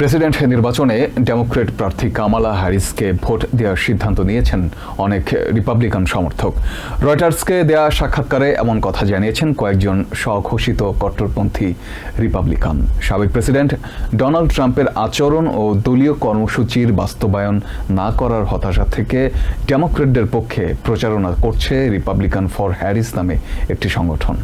President নির্বাচনে Democrat প্রার্থী কামালা হ্যারিসকে ভোট দেওয়ার সিদ্ধান্ত নিয়েছেন অনেক রিপাবলিকান সমর্থক। রয়টার্সকে দেয়া সাক্ষাৎকারে এমন কথা জানিয়েছেন কয়েকজন স্বঘোষিত কট্টরপন্থী রিপাবলিকান। সাবেক প্রেসিডেন্ট ডোনাল্ড ট্রাম্পের আচরণ ও দলীয় কর্মসূচির বাস্তবায়ন না করার হতাশা থেকে ডেমোক্রেটদের পক্ষে প্রচারণা করছে রিপাবলিকান ফর হ্যারিস নামে একটি সংগঠন।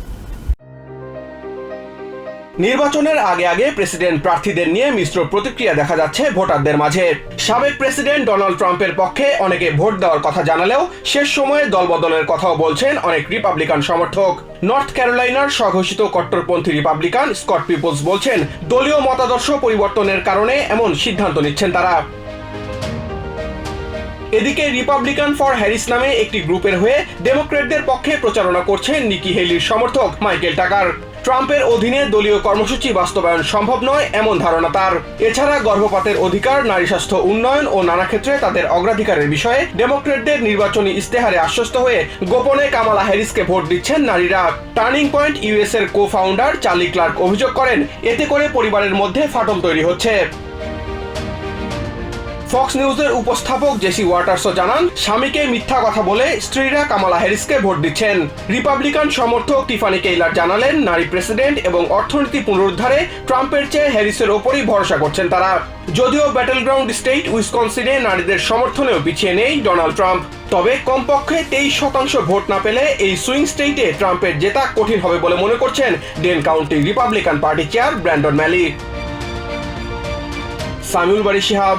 নির্বাচনের আগে আগে প্রেসিডেন্ট প্রার্থীদের নিয়ে মিশ্র প্রতিক্রিয়া দেখা যাচ্ছে ভোটারদের মাঝে। সাবেক প্রেসিডেন্ট ডোনাল্ড ট্রাম্পের পক্ষে অনেকে ভোট দেওয়ার কথা জানালেও শেষ সময়ে দলবদলের কথাও বলছেন অনেক রিপাবলিকান সমর্থক। নর্থ ক্যারোলাইনার স্বঘোষিত কট্টরপন্থী রিপাবলিকান স্কট পিপলস বলছেন, দলীয় মতাদর্শ পরিবর্তনের কারণে এমন সিদ্ধান্ত নিচ্ছেন তারা। এদিকে রিপাবলিকান ফর হ্যারিস নামে একটি গ্রুপের হয়ে ডেমোক্রেটদের পক্ষে প্রচারণা করছেন নিকি হেলির সমর্থক মাইকেল টাকার। ট্রাম্পের অধীনে দলীয় কর্মসূচি বাস্তবায়ন সম্ভব নয়, এমন ধারণা তার। এছাড়া গর্ভপাতের অধিকার, নারী স্বাস্থ্য উন্নয়ন ও নানা ক্ষেত্রে তাদের অগ্রাধিকারের বিষয়ে ডেমোক্রেটদের নির্বাচনী ইস্তেহারে আশ্বস্ত হয়ে গোপনে কামালা হ্যারিসকে ভোট দিচ্ছেন নারীরা। টার্নিং পয়েন্ট ইউএস এর কো ফাউন্ডার চার্লি ক্লার্ক অভিযোগ করেন, এতে করে পরিবারের মধ্যে ফাটল তৈরি হচ্ছে। ফক্স নিউজের উপস্থাপক জেসি ওয়াটার্সও জানান, স্বামীকে মিথ্যা কথা বলে স্ত্রীরা কামালা হ্যারিসকে ভোট দিচ্ছেন। রিপাবলিকান সমর্থক টিফানি কেইলার জানালেন, নারী প্রেসিডেন্ট এবং অর্থনীতি পুনরুদ্ধারে ট্রাম্পের চেয়ে হ্যারিসের ওপরই ভরসা করছেন তারা। যদিও ব্যাটেল গ্রাউন্ড স্টেট উইসকনসিনে নারীদের সমর্থনেও পিছিয়ে নেই ডোনাল্ড ট্রাম্প। তবে কমপক্ষে তেইশ শতাংশ ভোট না পেলে এই সুইং স্টেটে ট্রাম্পের জেতা কঠিন হবে বলে মনে করছেন Dane County Republican Party chair Brandon Maley. Samiul Bari Shihab